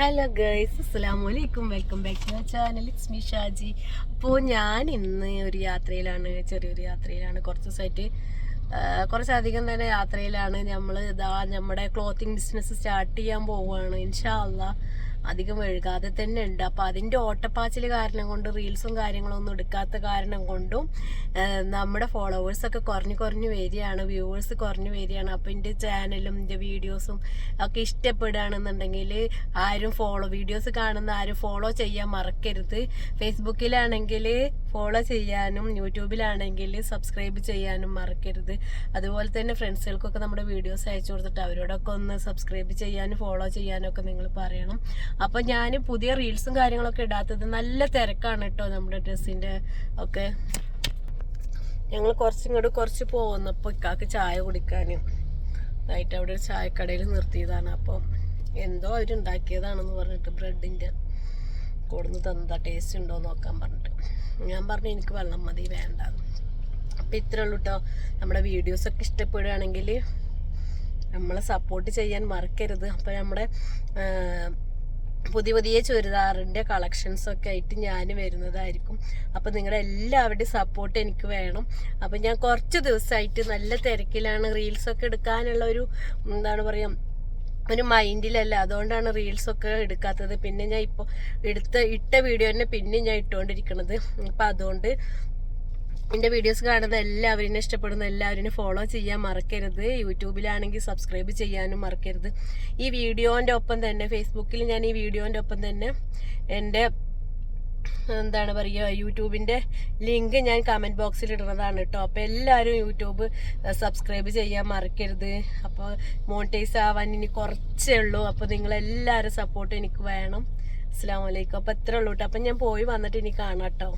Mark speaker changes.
Speaker 1: Hello guys അസ്സാം വലൈക്കും welcome back to my channel it's me Shaji അപ്പോൾ ഞാൻ ഇന്ന് ഒരു യാത്രയിലാണ് ചെറിയൊരു യാത്രയിലാണ്. കുറച്ച് ദിവസമായിട്ട് കുറച്ചധികം തന്നെ യാത്രയിലാണ്. നമ്മൾ ഇതാ നമ്മുടെ ക്ലോത്തിങ് ബിസിനസ് സ്റ്റാർട്ട് ചെയ്യാൻ പോവുകയാണ് ഇൻഷാ അള്ളാ. അധികം വഴുകാതെ തന്നെ ഉണ്ട്. അപ്പം അതിന്റെ ഓട്ടപ്പാച്ചിൽ കാരണം കൊണ്ട് റീൽസും കാര്യങ്ങളൊന്നും എടുക്കാത്ത കാരണം കൊണ്ടും നമ്മുടെ ഫോളോവേഴ്സൊക്കെ കുറഞ്ഞു കുറഞ്ഞു വരികയാണ്. വ്യൂവേഴ്സ് കുറഞ്ഞു വരികയാണ്. അപ്പം എന്റെ ചാനലും എന്റെ വീഡിയോസും ഒക്കെ ഇഷ്ടപ്പെടുകയാണെന്നുണ്ടെങ്കിൽ ആരും ഫോളോ വീഡിയോസ് കാണുന്ന ആരും ഫോളോ ചെയ്യാൻ മറക്കരുത്. ഫേസ്ബുക്കിലാണെങ്കിൽ ഫോളോ ചെയ്യാനും യൂട്യൂബിലാണെങ്കിൽ സബ്സ്ക്രൈബ് ചെയ്യാനും മറക്കരുത്. അതുപോലെ തന്നെ ഫ്രണ്ട്സുകൾക്കൊക്കെ നമ്മുടെ വീഡിയോസ് അയച്ചു കൊടുത്തിട്ട് അവരോടൊക്കെ ഒന്ന് സബ്സ്ക്രൈബ് ചെയ്യാനും ഫോളോ ചെയ്യാനും ഒക്കെ നിങ്ങൾ പറയണം. അപ്പോൾ ഞാൻ പുതിയ റീൽസും കാര്യങ്ങളൊക്കെ ഇടാത്തത് നല്ല തിരക്കാണ് കേട്ടോ നമ്മുടെ ഡ്രസ്സിന്റെ ഒക്കെ. ഞങ്ങൾ കുറച്ചിങ്ങോട്ട് കുറച്ച് പോകുന്നപ്പോൾ ഇക്കാക്ക് ചായ കുടിക്കാനും നൈറ്റ് അവിടെ ഒരു ചായക്കടയിൽ നിർത്തിയതാണ്. അപ്പം എന്തോ അവരുണ്ടാക്കിയതാണെന്ന് പറഞ്ഞിട്ട് ബ്രെഡിന്റെ കൊടുന്ന് തന്നതാ. ടേസ്റ്റ് ഉണ്ടോ നോക്കാൻ പറഞ്ഞിട്ട്. ഞാൻ പറഞ്ഞു എനിക്ക് വെള്ളം മതി വേണ്ട അപ്പം ഇത്രേ ഉള്ളൂ കേട്ടോ നമ്മുടെ വീഡിയോസൊക്കെ ഇഷ്ടപ്പെടുകയാണെങ്കിൽ നമ്മളെ സപ്പോർട്ട് ചെയ്യാൻ മറക്കരുത്. അപ്പോൾ നമ്മുടെ പുതിയ പുതിയ ചുരിദാറിന്റെ കളക്ഷൻസൊക്കെ ആയിട്ട് ഞാൻ വരുന്നതായിരിക്കും. അപ്പോൾ നിങ്ങളുടെ എല്ലാവരുടെയും സപ്പോർട്ട് എനിക്ക് വേണം. അപ്പോൾ ഞാൻ കുറച്ച് ദിവസമായിട്ട് നല്ല തിരക്കിലാണ് റീൽസൊക്കെ എടുക്കാനുള്ള ഒരു എന്താണ് പറയുക ഒരു മൈൻഡിലല്ല. അതുകൊണ്ടാണ് റീൽസ് ഒക്കെ എടുക്കാത്തത്. പിന്നെ ഞാൻ ഇപ്പോൾ എടുത്ത ഇട്ട വീഡിയോ തന്നെ പിന്നെ ഞാൻ ഇട്ടുകൊണ്ടിരിക്കണത് അപ്പം അതുകൊണ്ട് എന്റെ വീഡിയോസ് കാണുന്ന എല്ലാവരും ഇഷ്ടപ്പെടുന്ന എല്ലാവരും ഫോളോ ചെയ്യാൻ മറക്കരുത്. യൂട്യൂബിലാണെങ്കിൽ സബ്സ്ക്രൈബ് ചെയ്യാനും മറക്കരുത്. ഈ വീഡിയോന്റെ ഒപ്പം തന്നെ ഫേസ്ബുക്കിൽ ഞാൻ ഈ വീഡിയോന്റെ ഒപ്പം തന്നെ എന്റെ എന്താണ് പറയുക യൂട്യൂബിന്റെ ലിങ്ക് ഞാൻ കമന്റ് ബോക്സിൽ ഇടുന്നതാണ് കേട്ടോ അപ്പോൾ എല്ലാവരും യൂട്യൂബ് സബ്സ്ക്രൈബ് ചെയ്യാൻ മറക്കരുത്. അപ്പോൾ മോണിറ്റൈസ് ആവാൻ ഇനി കുറച്ചേ ഉള്ളൂ. അപ്പോൾ നിങ്ങളെല്ലാവരും സപ്പോർട്ട് എനിക്ക് വേണം. അസ്സാം വലൈക്കും അപ്പോൾ എത്ര ഉള്ളൂ കേട്ടോ അപ്പം ഞാൻ പോയി വന്നിട്ട് ഇനി കാണാം കേട്ടോ